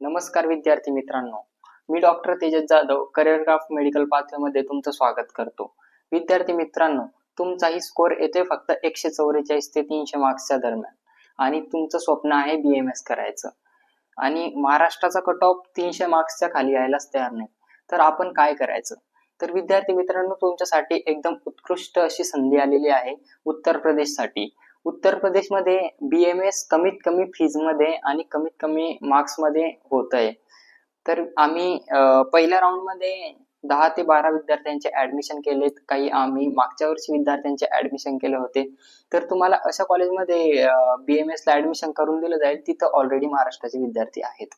नमस्कार विद्यार्थी मित्रांनो. मी doctor Tejas Jadhav career craft medical पाथवेमध्ये तुमचं स्वागत करतो. विद्यार्थी मित्रांनो तुमचाही स्कोर येतोय फक्त एकशे चौवेचाळीस ते तीनशे मार्क्सच्या दरम्यान. आणि तुमचं स्वप्न आहे बी एम एस करायचं. आणि महाराष्ट्राचा कट ऑफ तीनशे मार्क्सच्या खाली यायलाच तयार नाही. तर आपण काय करायचं? तर विद्यार्थी मित्रांनो तुमच्यासाठी एकदम उत्कृष्ट अशी संधी आलेली आहे उत्तर प्रदेशसाठी. उत्तर प्रदेशमध्ये बी एम एस कमीत कमी फीजमध्ये आणि कमीत कमी मार्क्समध्ये होत आहे तर आम्ही पहिल्या राऊंडमध्ये दहा ते बारा विद्यार्थ्यांचे ऍडमिशन केलेत काही आम्ही मागच्या वर्षी विद्यार्थ्यांचे ऍडमिशन केले होते. तर तुम्हाला अशा कॉलेजमध्ये बी एम एसला ऍडमिशन करून दिलं जाईल. तिथं ऑलरेडी महाराष्ट्राचे विद्यार्थी आहेत.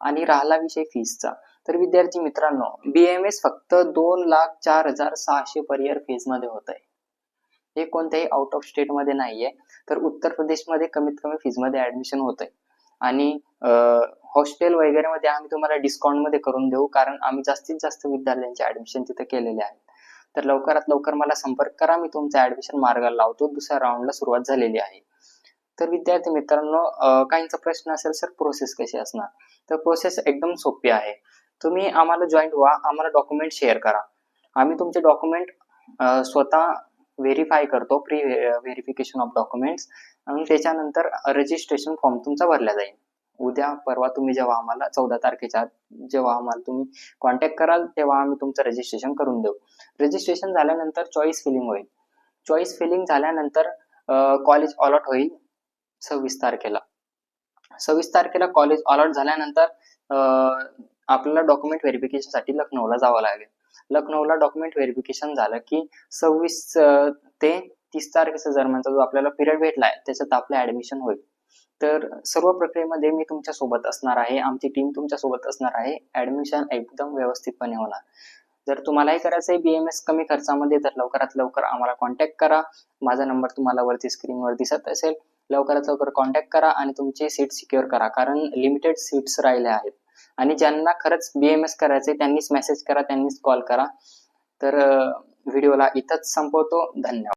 आणि राहिला विषय फीसचा तर विद्यार्थी मित्रांनो बी एम एस फक्त दोन लाख चार हजार सहाशे पर इयर फीजमध्ये होत आहे हे कोणत्याही आउट ऑफ स्टेटमध्ये नाहीये. तर उत्तर प्रदेशमध्ये कमीत कमी फीजमध्ये ऍडमिशन होत आहे आणि हॉस्टेल वगैरे मध्ये आम्ही तुम्हाला डिस्काउंटमध्ये करून देऊ कारण आम्ही जास्तीत जास्त विद्यार्थ्यांचे ऍडमिशन तिथे केलेले आहेत. तर लवकरात लवकर मला संपर्क करा मी तुमचा ऍडमिशन मार्गाला लावतो. दुसऱ्या राऊंडला सुरुवात झालेली आहे. तर विद्यार्थी मित्रांनो काहींचा प्रश्न असेल सर प्रोसेस कशी असणार? तर प्रोसेस एकदम सोपी आहे. तुम्ही आम्हाला जॉईन व्हा आम्हाला डॉक्युमेंट शेअर करा. आम्ही तुमचे डॉक्युमेंट स्वतः व्हेरीफाय करतो प्री व्हेरिफिकेशन ऑफ डॉक्युमेंट्स आणि त्याच्यानंतर रजिस्ट्रेशन फॉर्म तुमचा भरला जाईल. उद्या परवा तुम्ही जेव्हा आम्हाला चौदा तारखेच्या जेव्हा आम्हाला तुम्ही कॉन्टॅक्ट कराल तेव्हा आम्ही तुमचं रजिस्ट्रेशन करून देऊ. रजिस्ट्रेशन झाल्यानंतर चॉईस फिलिंग होईल. चॉईस फिलिंग झाल्यानंतर कॉलेज अलॉट होईल सव्वीस तारखेला. सव्वीस तारखेला कॉलेज अलॉट झाल्यानंतर आपल्याला डॉक्युमेंट व्हेरिफिकेशनसाठी लखनौला जावं लागेल. लखनौला डॉक्युमेंट व्हेरिफिकेशन झालं की सव्वीस ते तीस तारखेच्या दरम्यानचा जो आपल्याला पिरियड भेटलाय त्याच्यात आपलं ऍडमिशन होईल. तर सर्व प्रक्रियेमध्ये मी तुमच्यासोबत असणार आहे. आमची टीम तुमच्यासोबत असणार आहे. ऍडमिशन एकदम व्यवस्थितपणे होणार. जर तुम्हालाही करायचं आहे बीएमएस कमी खर्चामध्ये तर लवकरात लवकर आम्हाला कॉन्टॅक्ट करा. माझा नंबर तुम्हाला वरती स्क्रीनवर दिसत असेल. लवकरात लवकर कॉन्टॅक्ट करा आणि तुमची सीट सिक्युअर करा. कारण लिमिटेड सीट्स राहिले आहेत. आणि ज्यांना खरंच बीएमएस करायचंय त्यांनीच मेसेज करा त्यांनीच कॉल करा. तर व्हिडिओला इथंच संपवतो. धन्यवाद.